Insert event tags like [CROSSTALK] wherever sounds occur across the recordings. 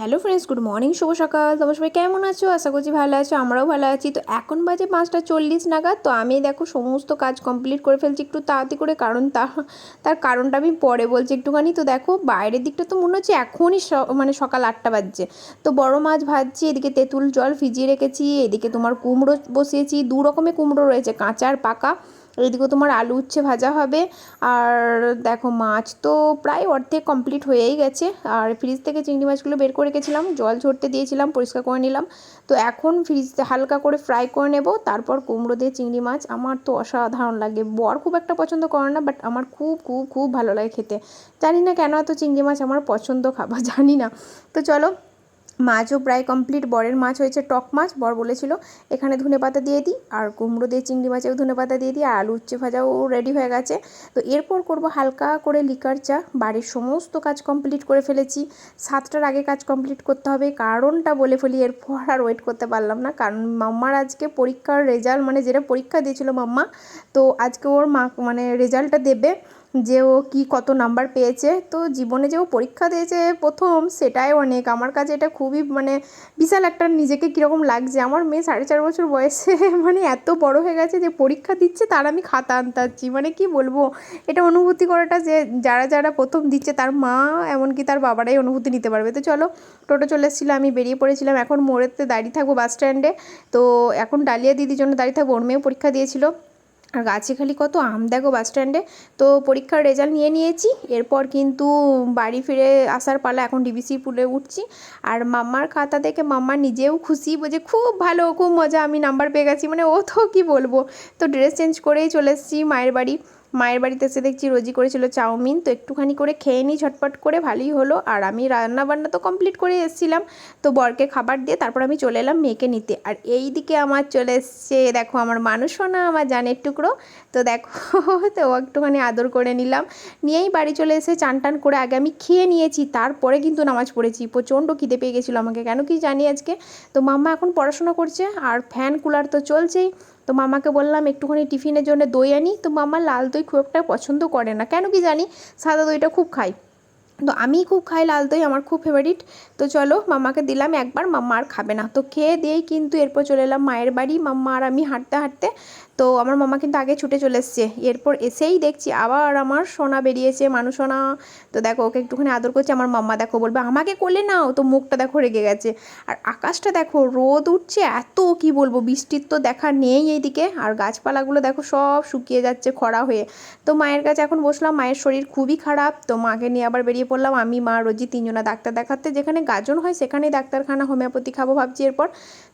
Hello friends, good morning, শুভ সকাল। তোমার সবাই কেমন আছো? আশা করছি ভালো আছো, আমরাও ভালো আছি। তো এখন বাজে পাঁচটা চল্লিশ নাগাদ, তো আমি দেখো সমস্ত কাজ কমপ্লিট করে ফেলছি একটু তাড়াতাড়ি করে, কারণ তা, তার কারণটা আমি পরে বলছি একটুখানি। তো দেখো, বাইরের দিকটা তো মনে হচ্ছে এখনই মানে সকাল আটটা বাজছে। তো বড় মাছ ভাজছি, এদিকে তেঁতুল জল ভিজিয়ে রেখেছি, এদিকে তোমার কুমড়ো বসিয়েছি, দু রকমের কুমড়ো রয়েছে, কাঁচা আর পাকা। এদিকে তোমার আলু উচ্ছে ভাজা হবে। আর দেখো মাছ তো প্রায় অর্ধেক কমপ্লিট হয়েই গেছে। আর ফ্রিজ থেকে চিংড়ি মাছগুলো বের করে রেখেছিলাম, জল ঝরতে দিয়েছিলাম, পরিষ্কার করে নিলাম। তো এখন ফ্রিজ হালকা করে ফ্রাই করে নেব, তারপর কুমড়ো দিয়ে চিংড়ি মাছ। আমার তো অসাধারণ লাগে। বর খুব একটা পছন্দ করে না বাট আমার খুব খুব খুব ভালো লাগে খেতে। জানি না কেন এত চিংড়ি মাছ আমার পছন্দ খাবার, জানি না। তো চলো মাছও প্রায় কমপ্লিট বরের মাছ হয়েছে টক মাছ। বর বলেছিল, এখানে ধনে পাতা দিয়ে দিই, আর কুমড়ো দিয়ে, চিংড়ি মাছেও ধনে পাতা দিয়ে দিই, আর আলু উচ্ছে ভাজাও রেডি হয়ে গেছে। তো এরপর করব হালকা করে লিকার চা। বাড়ির সমস্ত কাজ কমপ্লিট করে ফেলেছি। সাতটার আগে কাজ কমপ্লিট করতে হবে। কারণটা বলে ফেলি, এরপর আর ওয়েট করতে পারলাম না। কারণ মাম্মার আজকে পরীক্ষার রেজাল্ট মানে যেটা পরীক্ষা দিয়েছিল মাম্মা, তো আজকে ওর মা মানে রেজাল্টটা দেবে। যে ও কি কত নাম্বার পেয়েছে, তো জীবনে যে ও পরীক্ষা দিয়েছে প্রথম সেটাই অনেক। আমার কাছে এটা খুবই মানে বিশাল একটা নিজেকে কীরকম লাগছে। আমার মেয়ে সাড়ে চার বছর বয়সে [LAUGHS] মানে এত বড় হয়ে গেছে যে পরীক্ষা দিচ্ছে তার আমি খাতা আনতাচ্ছি। মানে কি বলব? এটা অনুভূতি করাটা যে যারা যারা প্রথম দিচ্ছে তার মা এমনকি তার বাবারাই অনুভূতি নিতে পারবে। তো চলো, টোটো চলে এসেছিল, আমি বেরিয়ে পড়েছিলাম। এখন মোড়েতে দাঁড়িয়ে থাকব বাস স্ট্যান্ডে। তো এখন ডালিয়া দিদির জন্য দাঁড়িয়ে থাকব। ওর মেয়েও পরীক্ষা দিয়েছিল। আর গাছে খালি কত আম, দেখো বাস স্ট্যান্ডে তো পরীক্ষার রেজাল্ট নিয়ে নিয়েছি, এরপর কিন্তু বাড়ি ফিরে আসার পালা এখন ডিবিসি পুলে উঠছি। আর মাম্মার খাতা দেখে মাম্মা নিজেও খুশি বোঝে খুব ভালো, খুব মজা, আমি নাম্বার পেয়ে গেছি। মানে ও তো কী বলব? তো ড্রেস চেঞ্জ করেই চলে এসেছি মায়ের বাড়ি। মায়ের বাড়িতে এসে দেখছি রোজি করেছিল চাউমিন, তো একটুখানি করে খেয়ে নিই, ঝটপট করে, ভালোই হলো। আর আমি রান্না বান্না তো কমপ্লিট করে এসেছিলাম, তো বরকে খাবার দিয়ে তারপর আমি চলে এলাম মেয়েকে নিতে। আর এই দিকে আমার চলে এসছে, দেখো আমার মানুষ না আমার জানের টুকরো, তো দেখো, [LAUGHS] তো একটুখানি আদর করে নিলাম। নিয়েই বাড়ি চলে এসে চান টান করে আগে আমি খেয়ে নিয়েছি, তারপরে কিন্তু নামাজ পড়েছি। প্রচণ্ড খিদে পেয়ে গেছিল আমাকে, কেন কি জানি আজকে। তো মাম্মা এখন পড়াশোনা করছে, আর ফ্যান কুলার তো চলছেই। তো মামাকে বললাম একটুখানি টিফিনের জন্য দই আনি। তো মামা লাল দই খুব একটা পছন্দ করে না। কেন কি জানি? সাদা দইটা খুব খাই। তো আমি খুব খাই লাল দই, আমার খুব ফেভারিট তো চলো, মামাকে দিলাম একবার, মাম্মা আর খাবে না। তো খেয়ে দিয়েই কিন্তু এরপর চলে এলাম মায়ের বাড়ি। মাম্মা আর আমি হাঁটতে হাঁটতে তো আমার মামা কিন্তু আগে ছুটে চলে এসছে। এরপর এসেই দেখছি আবার আমার সোনা বেরিয়েছে, মানুষ সোনা। তো দেখো, ওকে একটুখানি আদর করছে আমার মাম্মা। দেখো, বলবে, আমাকে কোলে নাও, তো মুখটা দেখো রেগে গেছে। আর আকাশটা দেখো, রোদ উঠছে এত, কি বলব, বৃষ্টির তো দেখা নেই এইদিকে। আর গাছপালাগুলো দেখো, সব শুকিয়ে যাচ্ছে খরা হয়ে। তো মায়ের কাছে এখন বসলাম, মায়ের শরীর খুবই খারাপ। তো মাকে নিয়ে আবার বেরিয়ে পড়লাম। আমি, মা, রোজি তিনজনা ডাক্তার দেখাতে। যেখানে গাজন হয়, সেখানেই ডাক্তারখানা, হোমিওপ্যাথি খাব ভাবছি এরপর।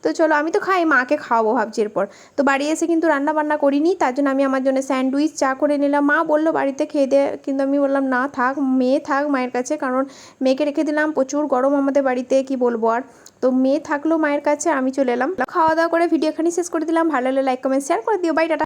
তো চলো, আমি তো খাই, মাকে খাওয়াবো ভাবছি এরপর। তো বাড়ি এসে কিন্তু রান্না বান্না করিনি, তার জন্য আমি আমার জন্য স্যান্ডউইচ, চা করে নিলাম। মা বলল, বাড়িতে খেয়ে দে। কিন্তু আমি বললাম, না, থাক, মেয়ে থাক মায়ের কাছে, কারণ মেয়েকে রেখে দিলাম, প্রচুর গরম আমাদের বাড়িতে, কি বলব আর? তো মেয়ে থাকল মায়ের কাছে, আমি চলে এলাম। খাওয়া দাওয়া করে ভিডিও এখানেই শেষ করে দিলাম। ভালো লাগলে লাইক কমেন্ট শেয়ার করে দিও। Bye tata.